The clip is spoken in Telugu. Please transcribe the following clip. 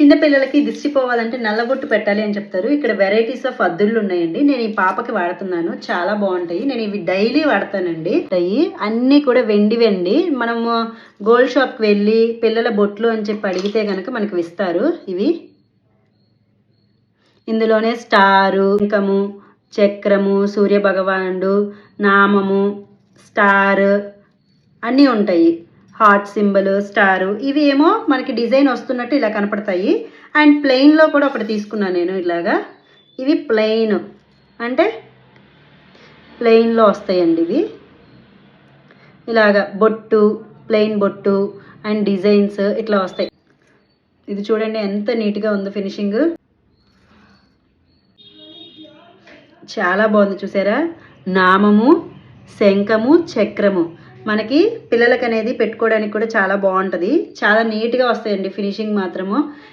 చిన్నపిల్లలకి దిష్టి పోవాలంటే నల్లబొట్టు పెట్టాలి అని చెప్తారు. ఇక్కడ వెరైటీస్ ఆఫ్ అద్దుళ్ళు ఉన్నాయండి. నేను ఈ పాపకి వాడుతున్నాను. చాలా బాగుంటాయి. నేను ఇవి డైలీ వాడతానండి. అయ్యి అన్నీ కూడా వెండి వెండి. మనము గోల్డ్ షాప్కి వెళ్ళి పిల్లల బొట్లు అని చెప్పి అడిగితే కనుక మనకు ఇస్తారు ఇవి ఇందులోనే స్టారు ఇంకము చక్రము సూర్య భగవానుడు నామము స్టార్ అన్నీ ఉంటాయి. హార్ట్ సింబల్ స్టారు ఇవి ఏమో మనకి డిజైన్ వస్తున్నట్టు ఇలా కనపడతాయి. అండ్ ప్లెయిన్లో కూడా ఒకటి తీసుకున్నాను నేను ఇలాగా. ఇవి ప్లెయిన్. అంటే ప్లెయిన్లో వస్తాయండి ఇవి. ఇలాగా బొట్టు ప్లెయిన్ బొట్టు అండ్ డిజైన్స్ ఇట్లా వస్తాయి. ఇది చూడండి ఎంత నీట్గా ఉందో ఫినిషింగ్. చాలా బాగుంది చూసారా? నామము శంఖము చక్రము. మనకి పిల్లలకి అనేది పెట్టుకోవడానికి కూడా చాలా బాగుంటుంది. చాలా నీట్గా వస్తాయండి ఫినిషింగ్ మాత్రము.